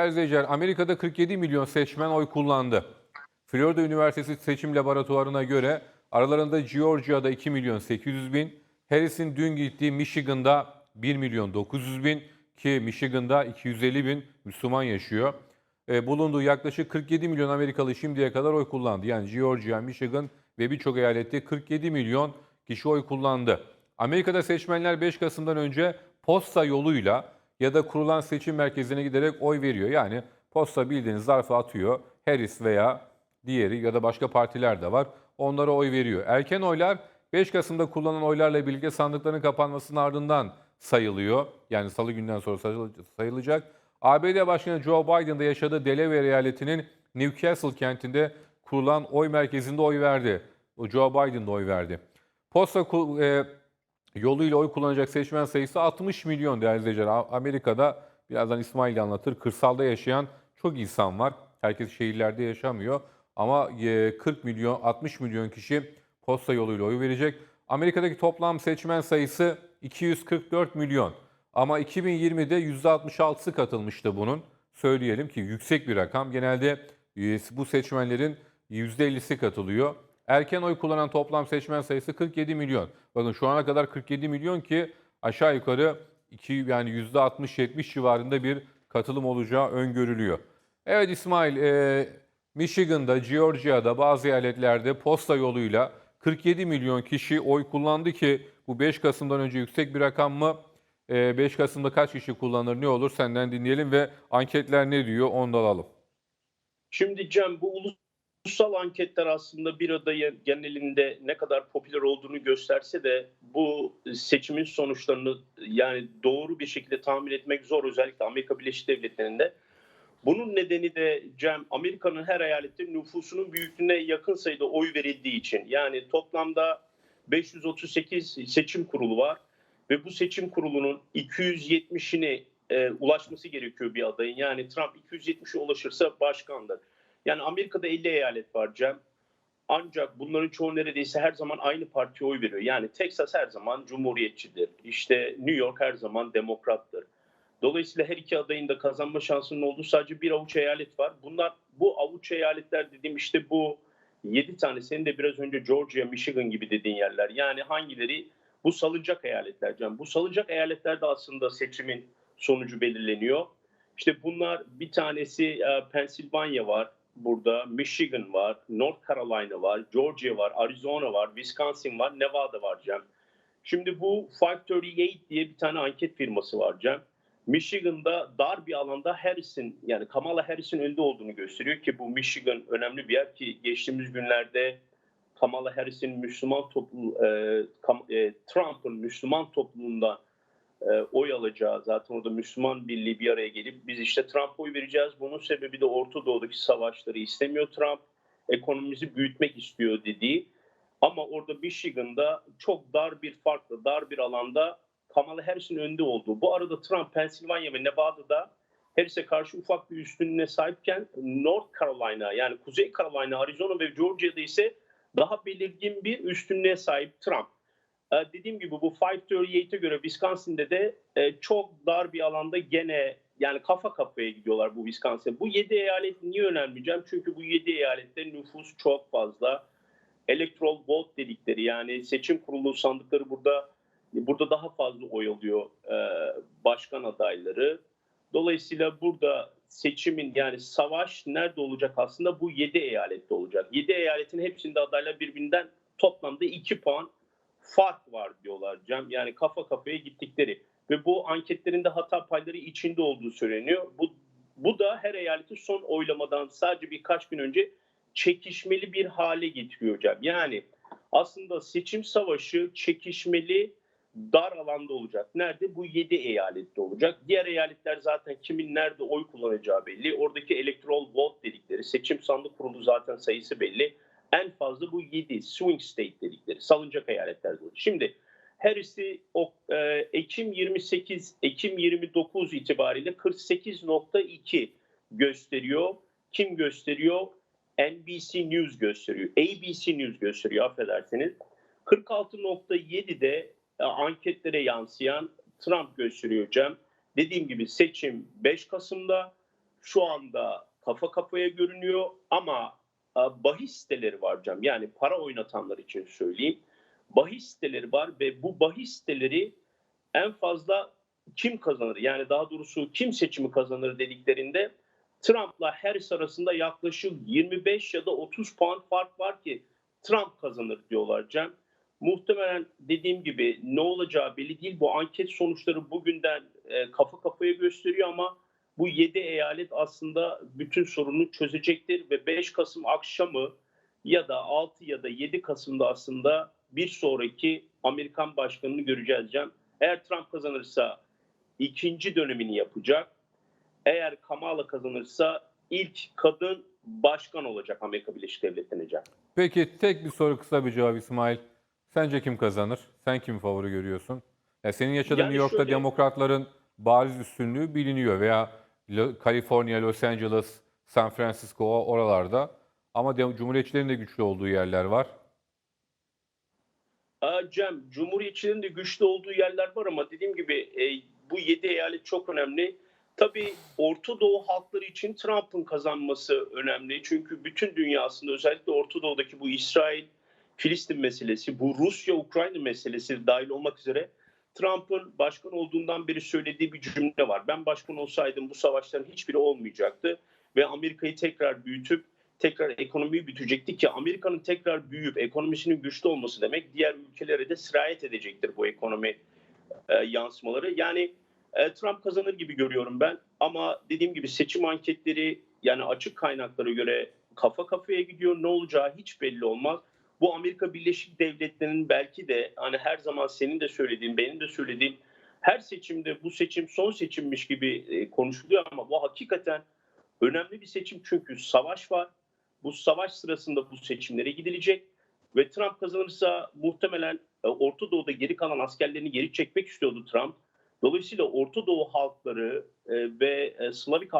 Erzeycer, Amerika'da 47 milyon seçmen oy kullandı. Florida Üniversitesi seçim laboratuvarına göre aralarında Georgia'da 2 milyon 800 bin, Harris'in dün gittiği Michigan'da 1 milyon 900 bin ki Michigan'da 250 bin Müslüman yaşıyor. E, bulunduğu yaklaşık 47 milyon Amerikalı şimdiye kadar oy kullandı. Yani Georgia, Michigan ve birçok eyalette 47 milyon kişi oy kullandı. Amerika'da seçmenler 5 Kasım'dan önce posta yoluyla ya da kurulan seçim merkezine giderek oy veriyor. Yani posta bildiğiniz zarfa atıyor. Harris veya diğeri ya da başka partiler de var. Onlara oy veriyor. Erken oylar 5 Kasım'da kullanılan oylarla birlikte sandıkların kapanmasının ardından sayılıyor. Yani salı günden sonra sayıl- sayılacak. ABD Başkanı Joe Biden'da yaşadığı Delaware eyaletinin Newcastle kentinde kurulan oy merkezinde oy verdi. O Joe Biden'da oy verdi. Posta e, yoluyla oy kullanacak seçmen sayısı 60 milyon değerli izleyiciler. Amerika'da birazdan İsmail anlatır. Kırsalda yaşayan çok insan var. Herkes şehirlerde yaşamıyor. Ama e, 40 milyon, 60 milyon kişi posta yoluyla oy verecek. Amerika'daki toplam seçmen sayısı 244 milyon. Ama 2020'de %66'sı katılmıştı bunun. Söyleyelim ki yüksek bir rakam. Genelde e, bu seçmenlerin %50'si katılıyor. Erken oy kullanan toplam seçmen sayısı 47 milyon. Bakın şu ana kadar 47 milyon ki aşağı yukarı iki, yani %60-70 civarında bir katılım olacağı öngörülüyor. Evet İsmail, e, Michigan'da, Georgia'da bazı eyaletlerde posta yoluyla 47 milyon kişi oy kullandı ki bu 5 Kasım'dan önce yüksek bir rakam mı? E, 5 Kasım'da kaç kişi kullanır ne olur senden dinleyelim ve anketler ne diyor onu da alalım. Şimdi Cem bu ulusal anketler aslında bir adayın genelinde ne kadar popüler olduğunu gösterse de bu seçimin sonuçlarını yani doğru bir şekilde tahmin etmek zor özellikle Amerika Birleşik Devletleri'nde. Bunun nedeni de Cem Amerika'nın her eyalette nüfusunun büyüklüğüne yakın sayıda oy verildiği için. Yani toplamda 538 seçim kurulu var ve bu seçim kurulunun 270'ini e, ulaşması gerekiyor bir adayın. Yani Trump 270'e ulaşırsa başkandır. Yani Amerika'da 50 eyalet var Cem. Ancak bunların çoğu neredeyse her zaman aynı partiye oy veriyor. Yani Texas her zaman cumhuriyetçidir. İşte New York her zaman demokrattır. Dolayısıyla her iki adayın da kazanma şansının olduğu sadece bir avuç eyalet var. Bunlar bu avuç eyaletler dediğim işte bu 7 tane senin de biraz önce Georgia, Michigan gibi dediğin yerler. Yani hangileri? Bu salıncak eyaletler Cem. Bu salıncak eyaletlerde aslında seçimin sonucu belirleniyor. İşte bunlar bir tanesi e, Pennsylvania var burada, Michigan var, North Carolina var, Georgia var, Arizona var, Wisconsin var, Nevada var Cem. Şimdi bu 538 diye bir tane anket firması var Cem. Michigan'da dar bir alanda Harris'in yani Kamala Harris'in önde olduğunu gösteriyor ki bu Michigan önemli bir yer ki geçtiğimiz günlerde Kamala Harris'in Müslüman toplum, e, e, Trump'ın Müslüman toplumunda e, oy alacağı zaten orada Müslüman Birliği bir araya gelip biz işte Trump'a oy vereceğiz. Bunun sebebi de Orta Doğu'daki savaşları istemiyor Trump. Ekonomimizi büyütmek istiyor dediği. Ama orada Michigan'da çok dar bir farklı, dar bir alanda Kamala Harris'in önde olduğu. Bu arada Trump Pennsylvania ve Nevada'da Harris'e karşı ufak bir üstünlüğüne sahipken North Carolina yani Kuzey Carolina, Arizona ve Georgia'da ise daha belirgin bir üstünlüğe sahip Trump. Ee, dediğim gibi bu 538'e göre Wisconsin'de de e, çok dar bir alanda gene yani kafa kafaya gidiyorlar bu Wisconsin. Bu 7 eyalet niye önemleyeceğim? Çünkü bu 7 eyalette nüfus çok fazla. Electoral vote dedikleri yani seçim kurulu sandıkları burada burada daha fazla oy alıyor e, başkan adayları. Dolayısıyla burada seçimin yani savaş nerede olacak aslında bu 7 eyalette olacak. 7 eyaletin hepsinde adaylar birbirinden toplamda 2 puan fark var diyorlar Cem. Yani kafa kafaya gittikleri ve bu anketlerinde hata payları içinde olduğu söyleniyor. Bu bu da her eyaleti son oylamadan sadece birkaç gün önce çekişmeli bir hale getiriyor Cem. Yani aslında seçim savaşı çekişmeli dar alanda olacak. Nerede? Bu 7 eyalette olacak. Diğer eyaletler zaten kimin nerede oy kullanacağı belli. Oradaki electoral vote dedikleri seçim sandık kurulu zaten sayısı belli. En fazla bu 7 swing state dedikleri salıncak eyaletlerde olacak. Şimdi Harris'i e, Ekim 28, Ekim 29 itibariyle 48.2 gösteriyor. Kim gösteriyor? NBC News gösteriyor. ABC News gösteriyor affedersiniz. 46.7'de e, anketlere yansıyan Trump gösteriyor Cem. Dediğim gibi seçim 5 Kasım'da şu anda kafa kafaya görünüyor ama bahis siteleri var Cem. Yani para oynatanlar için söyleyeyim. Bahis siteleri var ve bu bahis siteleri en fazla kim kazanır? Yani daha doğrusu kim seçimi kazanır dediklerinde Trump'la Harris arasında yaklaşık 25 ya da 30 puan fark var ki Trump kazanır diyorlar Cem. Muhtemelen dediğim gibi ne olacağı belli değil. Bu anket sonuçları bugünden e, kafa kafaya gösteriyor ama bu 7 eyalet aslında bütün sorunu çözecektir ve 5 Kasım akşamı ya da 6 ya da 7 Kasım'da aslında bir sonraki Amerikan başkanını göreceğiz Cem. Eğer Trump kazanırsa ikinci dönemini yapacak. Eğer Kamala kazanırsa ilk kadın başkan olacak Amerika Birleşik Devletleri'ne Cem. Peki tek bir soru kısa bir cevap İsmail. Sence kim kazanır? Sen kimi favori görüyorsun? Ya senin yaşadığın Yani New York'ta şöyle- demokratların bariz üstünlüğü biliniyor veya Kaliforniya, Los Angeles, San Francisco oralarda. Ama cumhuriyetçilerin de güçlü olduğu yerler var. Cem, Cumhuriyetçilerin de güçlü olduğu yerler var ama dediğim gibi e, bu 7 eyalet çok önemli. Tabii Orta Doğu halkları için Trump'ın kazanması önemli. Çünkü bütün dünyasında özellikle Orta Doğu'daki bu İsrail, Filistin meselesi, bu Rusya-Ukrayna meselesi dahil olmak üzere Trump'ın başkan olduğundan beri söylediği bir cümle var. Ben başkan olsaydım bu savaşların hiçbiri olmayacaktı ve Amerika'yı tekrar büyütüp tekrar ekonomiyi büyütecekti ki Amerika'nın tekrar büyüyüp ekonomisinin güçlü olması demek diğer ülkelere de sirayet edecektir bu ekonomi e, yansımaları. Yani e, Trump kazanır gibi görüyorum ben ama dediğim gibi seçim anketleri yani açık kaynaklara göre kafa kafaya gidiyor. Ne olacağı hiç belli olmaz. Bu Amerika Birleşik Devletleri'nin belki de hani her zaman senin de söylediğin, benim de söylediğim her seçimde bu seçim son seçimmiş gibi e, konuşuluyor ama bu hakikaten önemli bir seçim çünkü savaş var. Bu savaş sırasında bu seçimlere gidilecek ve Trump kazanırsa muhtemelen e, Orta Doğu'da geri kalan askerlerini geri çekmek istiyordu Trump. Dolayısıyla Orta Doğu halkları e, ve Slavik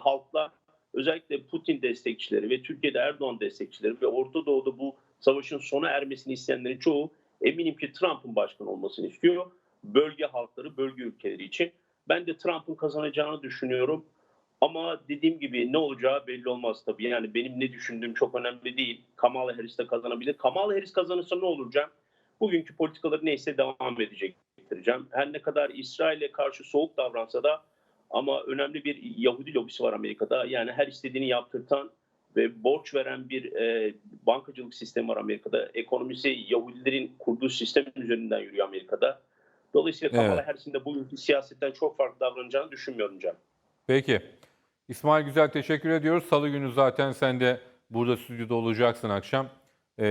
halklar özellikle Putin destekçileri ve Türkiye'de Erdoğan destekçileri ve Orta Doğu'da bu savaşın sona ermesini isteyenlerin çoğu eminim ki Trump'ın başkan olmasını istiyor. Bölge halkları, bölge ülkeleri için. Ben de Trump'ın kazanacağını düşünüyorum. Ama dediğim gibi ne olacağı belli olmaz tabii. Yani benim ne düşündüğüm çok önemli değil. Kamala Harris de kazanabilir. Kamala Harris kazanırsa ne olur? Bugünkü politikaları neyse devam edecektir. Her ne kadar İsrail'e karşı soğuk davransa da ama önemli bir Yahudi lobisi var Amerika'da. Yani her istediğini yaptırtan ve borç veren bir e, bankacılık sistemi var Amerika'da. Ekonomisi Yahudilerin kurduğu sistem üzerinden yürüyor Amerika'da. Dolayısıyla Kamala Evet. Harris'in de bugünkü siyasetten çok farklı davranacağını düşünmüyorum Cem. Peki. İsmail Güzel teşekkür ediyoruz. Salı günü zaten sen de burada stüdyoda olacaksın akşam. Ee,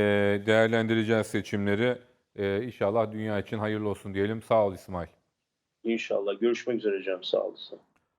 değerlendireceğiz seçimleri. Ee, inşallah dünya için hayırlı olsun diyelim. Sağ ol İsmail. İnşallah. Görüşmek üzere Cem. Sağ olasın.